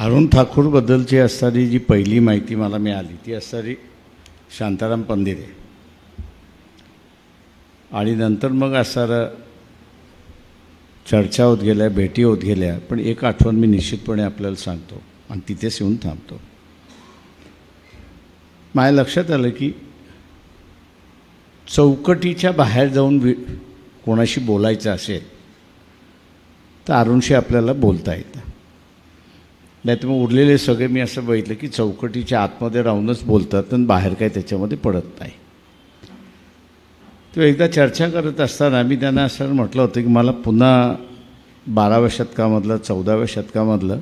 अरुण ठाकूरबद्दलची असणारी जी पहिली माहिती मला मिळाली ती असणारी शांताराम पंदिरे. आणि नंतर मग असणारं चर्चा होत गेल्या भेटी होत गेल्या पण एक आठवण मी निश्चितपणे आपल्याला सांगतो आणि तिथेच येऊन थांबतो. माझ्या लक्षात आलं की चौकटीच्या बाहेर जाऊन वि कोणाशी बोलायचं असेल तर अरुणशी आपल्याला बोलता येतं. नाही तर मग उरलेले सगळे मी असं बघितलं की चौकटीच्या आतमध्ये राहूनच बोलतात आणि बाहेर काय त्याच्यामध्ये पडत नाही. तो एकदा चर्चा करत असताना मी त्यांना असं म्हटलं होतं की मला पुन्हा बाराव्या शतकामधलं चौदाव्या शतकामधलं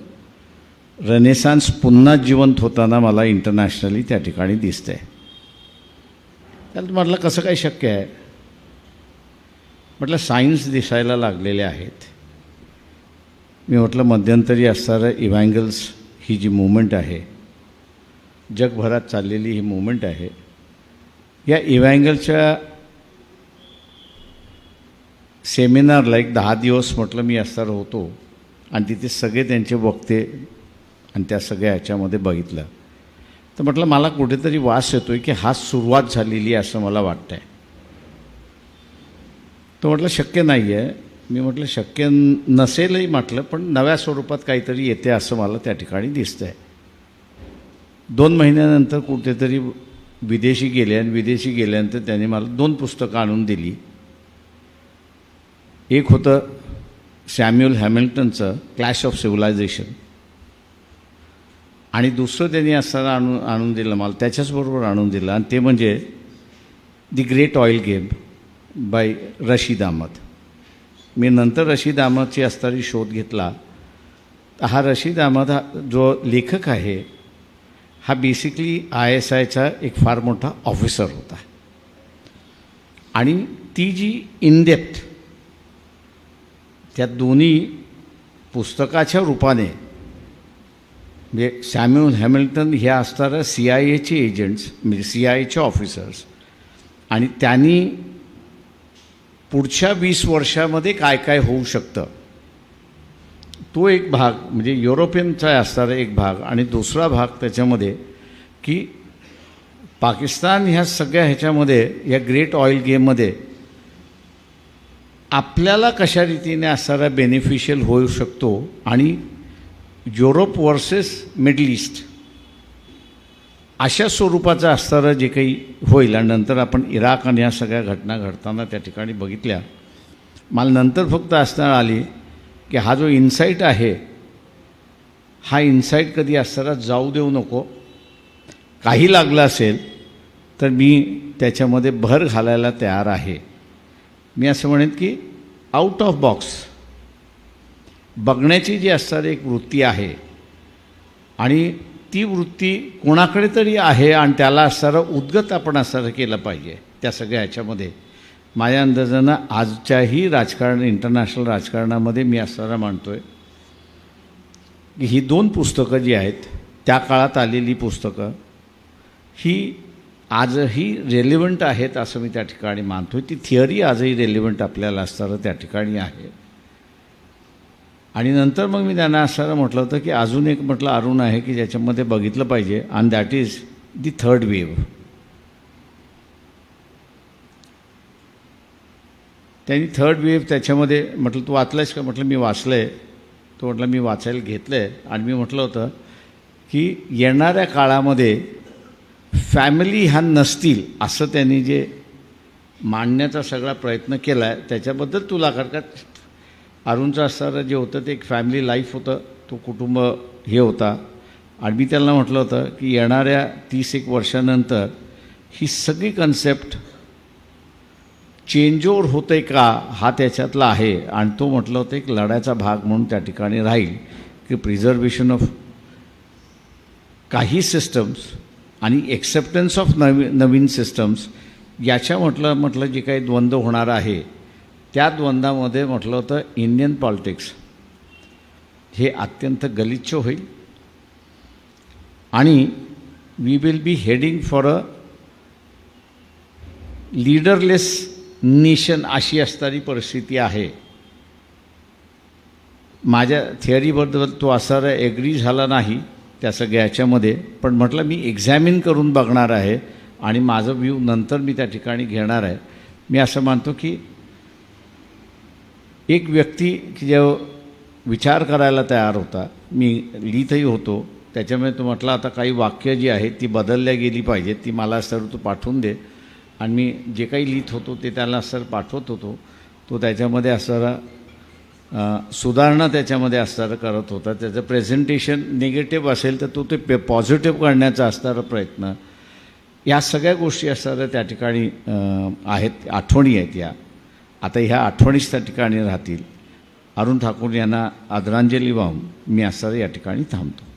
रनेसान्स पुन्हा जिवंत होताना मला इंटरनॅशनली त्या ठिकाणी दिसतंय. त्याला म्हटलं कसं काय शक्य आहे? म्हटलं सायन्स दिसायला लागलेले आहेत. मी म्हटलं मध्यंतरी असणारं इव्हँगल्स ही जी मुवमेंट आहे जगभरात चाललेली ही मुवमेंट आहे या इव्हँगलच्या सेमिनारला एक दहा दिवस म्हटलं मी असणार होतो आणि तिथे सगळे त्यांचे वक्ते आणि त्या सगळ्या ह्याच्यामध्ये बघितलं. तर म्हटलं मला कुठेतरी वास येतो आहे की हा सुरुवात झालेली आहे असं मला वाटतं आहे तो म्हटलं शक्य नाही आहे मी म्हटलं शक्य नसेलही म्हटलं पण नव्या स्वरूपात काहीतरी येते असं मला त्या ठिकाणी दिसतं आहे दोन महिन्यानंतर कुठेतरी विदेशी गेले आणि विदेशी गेल्यानंतर त्यांनी मला दोन पुस्तकं आणून दिली. एक होतं सॅम्युअल हॅमिल्टनचं क्लॅश ऑफ सिव्हिलायझेशन. आणि दुसरं त्यांनी असताना आणून आणून दिलं मला त्याच्याचबरोबर आणून दिलं आणि ते म्हणजे the great oil game by Rashid Ahmed. मी नंतर रशीद अहमदची असणारी शोध घेतला. हा रशीद अहमद हा जो लेखक आहे हा बेसिकली आय एस आयचा एक फार मोठा ऑफिसर होता. आणि ती जी इनडेप्थ त्या दोन्ही पुस्तकाच्या रूपाने म्हणजे सॅम्युअल हॅमिल्टन ह्या असणाऱ्या सी आय एचे एजंट्स म्हणजे सी आय एचे ऑफिसर्स आणि त्यांनी पुढच्या वीस वर्षामध्ये काय काय होऊ शकतं? तो एक भाग म्हणजे युरोपियनचा असणारा एक भाग आणि दुसरा भाग त्याच्यामध्ये की पाकिस्तान ह्या सगळ्या ह्याच्यामध्ये या ग्रेट ऑइल गेममध्ये आपल्याला कशा रीतीने असणारा बेनिफिशियल होऊ शकतो आणि युरोप वर्सेस मिडल ईस्ट अशा स्वरूपाचं असणारं जे काही होईल आणि नंतर आपण इराक आणि या सगळ्या घटना घडताना त्या ठिकाणी बघितल्या. मला नंतर फक्त असणार आली की हा जो इन्साईट आहे हा इन्साईट कधी असताना जाऊ देऊ नको. काही लागलं असेल तर मी त्याच्यामध्ये भर घालायला तयार आहे. मी असं म्हणेन की आउट ऑफ बॉक्स बघण्याची जी असणारी एक वृत्ती आहे आणि ती वृत्ती कोणाकडे तरी आहे आणि त्याला असणारं उद्गत आपण असणारं केलं पाहिजे त्या सगळ्या ह्याच्यामध्ये. माझ्या अंदाजानं आजच्याही राजकारण इंटरनॅशनल राजकारणामध्ये मी असणारा मानतो आहे की ही दोन पुस्तकं जी आहेत त्या काळात आलेली पुस्तकं ही आजही रेलिवंट आहेत असं मी त्या ठिकाणी मानतो आहे ती थिअरी आजही रेलिवंट आपल्याला असणारं त्या ठिकाणी आहे. आणि नंतर मग मी त्यांना असं म्हटलं होतं की अजून एक म्हटलं अरुण आहे की ज्याच्यामध्ये बघितलं पाहिजे and that is the third wave त्यांनी थर्ड वेव्ह त्याच्यामध्ये म्हटलं तू वाचलंयस का? म्हटलं मी वाचलं आहे तो म्हटलं मी वाचायला घेतलं आहे आणि मी म्हटलं होतं की येणाऱ्या काळामध्ये फॅमिली ह्या नसतील असं त्यांनी जे मांडण्याचा सगळा प्रयत्न केला आहे त्याच्याबद्दल तुला कारण का अरुणचं असणारं जे होतं ते एक फॅमिली लाईफ होतं. तो कुटुंब हे होता. आणि मी त्यांना म्हटलं होतं की येणाऱ्या तीस एक वर्षानंतर ही सगळी कन्सेप्ट चेंजओवर होते होतं आहे का हा त्याच्यातला आहे. आणि तो म्हटलं होतं एक लढ्याचा भाग म्हणून त्या ठिकाणी राहील की प्रिझर्वेशन ऑफ काही सिस्टम्स आणि एक्सेप्टन्स ऑफ नवी नवीन सिस्टम्स याच्या म्हटलं म्हटलं जे काही द्वंद्व होणार आहे त्या द्वंद्वामध्ये म्हटलं होतं इंडियन पॉलिटिक्स हे अत्यंत गलिच्छ होईल आणि we will be heading for a leaderless nation अशी असणारी परिस्थिती आहे. माझ्या थिअरीबद्दल तो असा एग्री झाला नाही त्या सगळ्या याच्यामध्ये पण म्हटलं मी एक्झॅमिन करून बघणार आहे आणि माझं व्ह्यू नंतर मी त्या ठिकाणी घेणार आहे. मी असं मानतो की एक व्यक्ती की जो विचार करायला तयार होता. मी लिहितही होतो. त्याच्यामुळे तो म्हटला आता काही वाक्य जी आहेत ती बदलल्या गेली पाहिजेत. ती मला सर तू पाठवून दे. आणि मी जे काही लिहित होतो ते त्याला सर पाठवत होतो. तो त्याच्यामध्ये असणारा सुधारणा त्याच्यामध्ये असणारं करत होता. त्याचं प्रेझेंटेशन निगेटिव्ह असेल तर तो ते पे पॉझिटिव्ह करण्याचा असणारा प्रयत्न. या सगळ्या गोष्टी असणाऱ्या त्या ठिकाणी आहेत आठवणी आहेत या. आता ह्या आठवणीच त्या ठिकाणी राहतील. अरुण ठाकूर यांना आदरांजली वाहून मी असा या ठिकाणी थांबतो.